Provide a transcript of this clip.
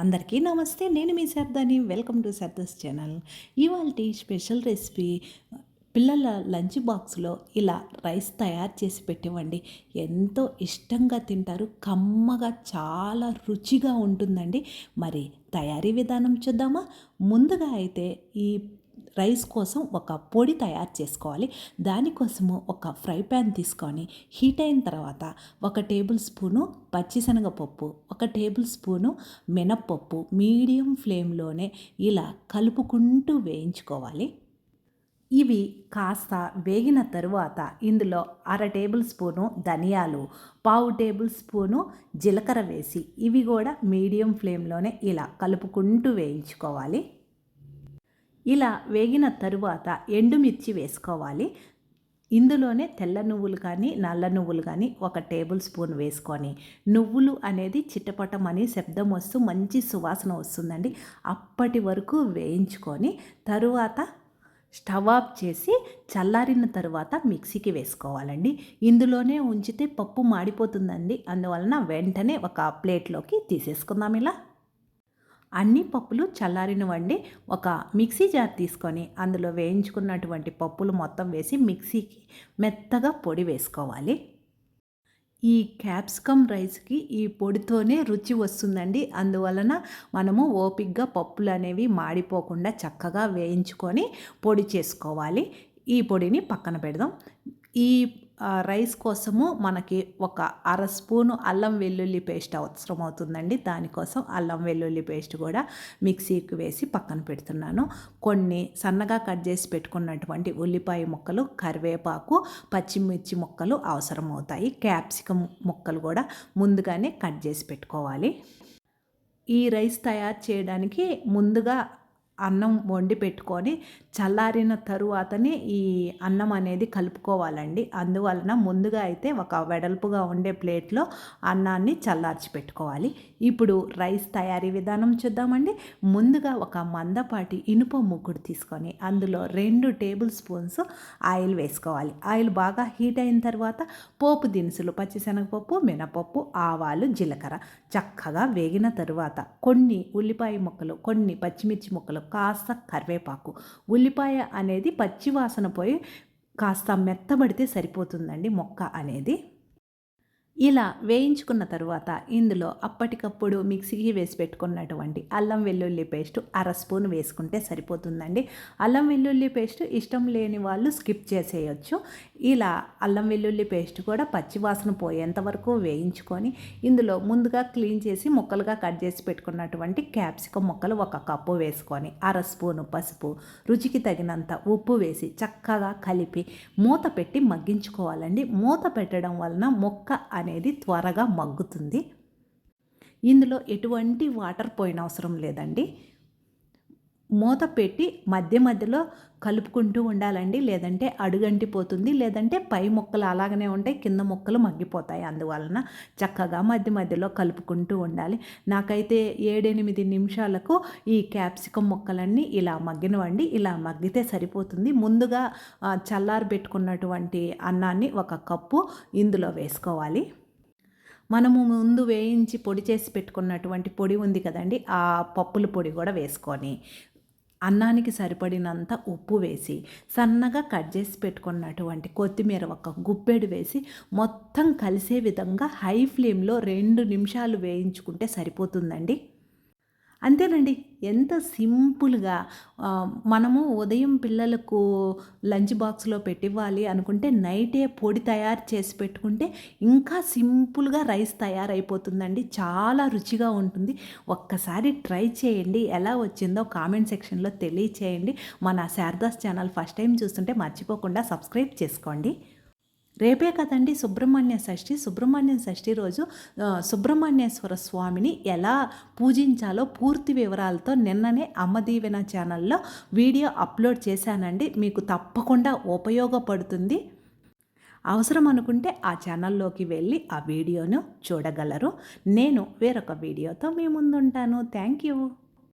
అందరికీ నమస్తే నేను మీ సర్దాని వెల్కమ్ టు సర్దస్ ఛానల్. ఇవాళ స్పెషల్ రెసిపీ పిల్లల లంచ్ బాక్స్లో ఇలా రైస్ తయారు చేసి పెట్టివ్వండి. ఎంతో ఇష్టంగా తింటారు కమ్మగా చాలా రుచిగా ఉంటుందండి. మరి తయారీ విధానం చూద్దామా? ముందుగా అయితే ఈ రైస్ కోసం ఒక పొడి తయారు చేసుకోవాలి. దానికోసము ఒక ఫ్రై ప్యాన్ తీసుకొని హీట్ అయిన తర్వాత ఒక టేబుల్ స్పూను పచ్చిశనగపప్పు ఒక టేబుల్ స్పూను మినప్పప్పు మీడియం ఫ్లేమ్లోనే ఇలా కలుపుకుంటూ వేయించుకోవాలి. ఇవి కాస్త వేగిన తరువాత ఇందులో అర టేబుల్ స్పూను ధనియాలు పావు టేబుల్ స్పూను జీలకర్ర వేసి ఇవి కూడా మీడియం ఫ్లేమ్లోనే ఇలా కలుపుకుంటూ వేయించుకోవాలి. ఇలా వేగిన తరువాత ఎండుమిర్చి వేసుకోవాలి. ఇందులోనే తెల్ల నువ్వులు కానీ నల్ల నువ్వులు కానీ ఒక టేబుల్ స్పూన్ వేసుకొని నువ్వులు అనేది చిట్టపటం అని శబ్దం వస్తూ మంచి సువాసన వస్తుందండి. అప్పటి వరకు వేయించుకొని తరువాత స్టవ్ ఆఫ్ చేసి చల్లారిన తరువాత మిక్సీకి వేసుకోవాలండి. ఇందులోనే ఉంచితే పప్పు మాడిపోతుందండి. అందువలన వెంటనే ఒక ప్లేట్లోకి తీసేసుకుందాం ఇలా. అన్ని పప్పులు చల్లారినవండి. ఒక మిక్సీ జార్ తీసుకొని అందులో వేయించుకున్నటువంటి పప్పులు మొత్తం వేసి మిక్సీకి మెత్తగా పొడి వేసుకోవాలి. ఈ క్యాప్సికమ్ రైస్కి ఈ పొడితోనే రుచి వస్తుందండి. అందువలన మనము ఓపిక్గా పప్పులు అనేవి మాడిపోకుండా చక్కగా వేయించుకొని పొడి చేసుకోవాలి. ఈ పొడిని పక్కన పెడదాం. ఈ రైస్ కోసము మనకి ఒక అర స్పూను అల్లం వెల్లుల్లి పేస్ట్ అవసరం అవుతుందండి దానికోసం అల్లం వెల్లుల్లి పేస్ట్ కూడా మిక్సీకి వేసి పక్కన పెడుతున్నాను. కొన్ని సన్నగా కట్ చేసి పెట్టుకున్నటువంటి ఉల్లిపాయ ముక్కలు కరివేపాకు పచ్చిమిర్చి ముక్కలు అవసరం అవుతాయి క్యాప్సికం ముక్కలు కూడా ముందుగానే కట్ చేసి పెట్టుకోవాలి. ఈ రైస్ తయారు చేయడానికి ముందుగా అన్నం వండి పెట్టుకొని చల్లారిన తరువాతనే ఈ అన్నం అనేది కలుపుకోవాలండి. అందువలన ముందుగా అయితే ఒక వెడల్పుగా ఉండే ప్లేట్లో అన్నాన్ని చల్లార్చి పెట్టుకోవాలి. ఇప్పుడు రైస్ తయారీ విధానం చూద్దామండి. ముందుగా ఒక మందపాటి ఇనుప ముగ్గుడు తీసుకొని అందులో రెండు టేబుల్ స్పూన్స్ ఆయిల్ వేసుకోవాలి. ఆయిల్ బాగా హీట్ అయిన తర్వాత పోపు దినుసులు పచ్చిశనగపప్పు మినపప్పు ఆవాలు జీలకర్ర చక్కగా వేగిన తరువాత కొన్ని ఉల్లిపాయ ముక్కలు కొన్ని పచ్చిమిర్చి ముక్కలు కాస్త కరివేపాకు. ఉల్లిపాయ అనేది పచ్చివాసన పోయి కాస్త మెత్తబడితే సరిపోతుందండి మొక్క అనేది. ఇలా వేయించుకున్న తర్వాత ఇందులో అప్పటికప్పుడు మిక్సీకి వేసి పెట్టుకున్నటువంటి అల్లం వెల్లుల్లి పేస్ట్ అర స్పూన్ వేసుకుంటే సరిపోతుందండి. అల్లం వెల్లుల్లి పేస్ట్ ఇష్టం లేని వాళ్ళు స్కిప్ చేసేయచ్చు. ఇలా అల్లం వెల్లుల్లి పేస్ట్ కూడా పచ్చివాసన పోయేంత వరకు వేయించుకొని ఇందులో ముందుగా క్లీన్ చేసి ముక్కలుగా కట్ చేసి పెట్టుకున్నటువంటి క్యాప్సికం ముక్కలు ఒక కప్పు వేసుకొని అర స్పూను పసుపు రుచికి తగినంత ఉప్పు వేసి చక్కగా కలిపి మూత పెట్టి మగ్గించుకోవాలండి. మూత పెట్టడం వలన మొక్క అనే అనేది త్వరగా మగ్గుతుంది. ఇందులో ఎటువంటి వాటర్ పోయిన అవసరం లేదండి. మూత పెట్టి మధ్య మధ్యలో కలుపుకుంటూ ఉండాలండి. లేదంటే అడుగంటిపోతుంది. లేదంటే పై మొక్కలు అలాగనే ఉంటాయి. కింద మొక్కలు మగ్గిపోతాయి. అందువలన చక్కగా మధ్య మధ్యలో కలుపుకుంటూ ఉండాలి. నాకైతే ఏడెనిమిది నిమిషాలకు ఈ క్యాప్సికం మొక్కలన్నీ ఇలా మగ్గినవండి. ఇలా మగ్గితే సరిపోతుంది. ముందుగా చల్లారి పెట్టుకున్నటువంటి అన్నాన్ని ఒక కప్పు ఇందులో వేసుకోవాలి. మనము ముందు వేయించి పొడి చేసి పెట్టుకున్నటువంటి పొడి ఉంది కదండి ఆ పప్పుల పొడి కూడా వేసుకొని అన్నానికి సరిపడినంత ఉప్పు వేసి సన్నగా కట్ చేసి పెట్టుకున్నటువంటి కొత్తిమీర ఒక గుప్పెడు వేసి మొత్తం కలిసే విధంగా హై ఫ్లేమ్లో రెండు నిమిషాలు వేయించుకుంటే సరిపోతుందండి. అంతేనండి. ఎంత సింపుల్గా మనము ఉదయం పిల్లలకు లంచ్ బాక్స్లో పెట్టివ్వాలి అనుకుంటే నైటే పొడి తయారు చేసి పెట్టుకుంటే ఇంకా సింపుల్గా రైస్ తయారైపోతుందండి. చాలా రుచిగా ఉంటుంది. ఒక్కసారి ట్రై చేయండి. ఎలా వచ్చిందో కామెంట్ సెక్షన్లో తెలియచేయండి. మన శారదాస్ ఛానల్ ఫస్ట్ టైం చూస్తుంటే మర్చిపోకుండా సబ్స్క్రైబ్ చేసుకోండి. రేపే కదండి సుబ్రహ్మణ్య షష్ఠి. సుబ్రహ్మణ్య షష్ఠి రోజు సుబ్రహ్మణ్యేశ్వర స్వామిని ఎలా పూజించాలో పూర్తి వివరాలతో నిన్ననే అమ్మదీవెన ఛానల్లో వీడియో అప్లోడ్ చేశానండి. మీకు తప్పకుండా ఉపయోగపడుతుంది. అవసరం అనుకుంటే ఆ ఛానల్లోకి వెళ్ళి ఆ వీడియోను చూడగలరు. నేను వేరొక వీడియోతో మీ ముందుంటాను. Thank you.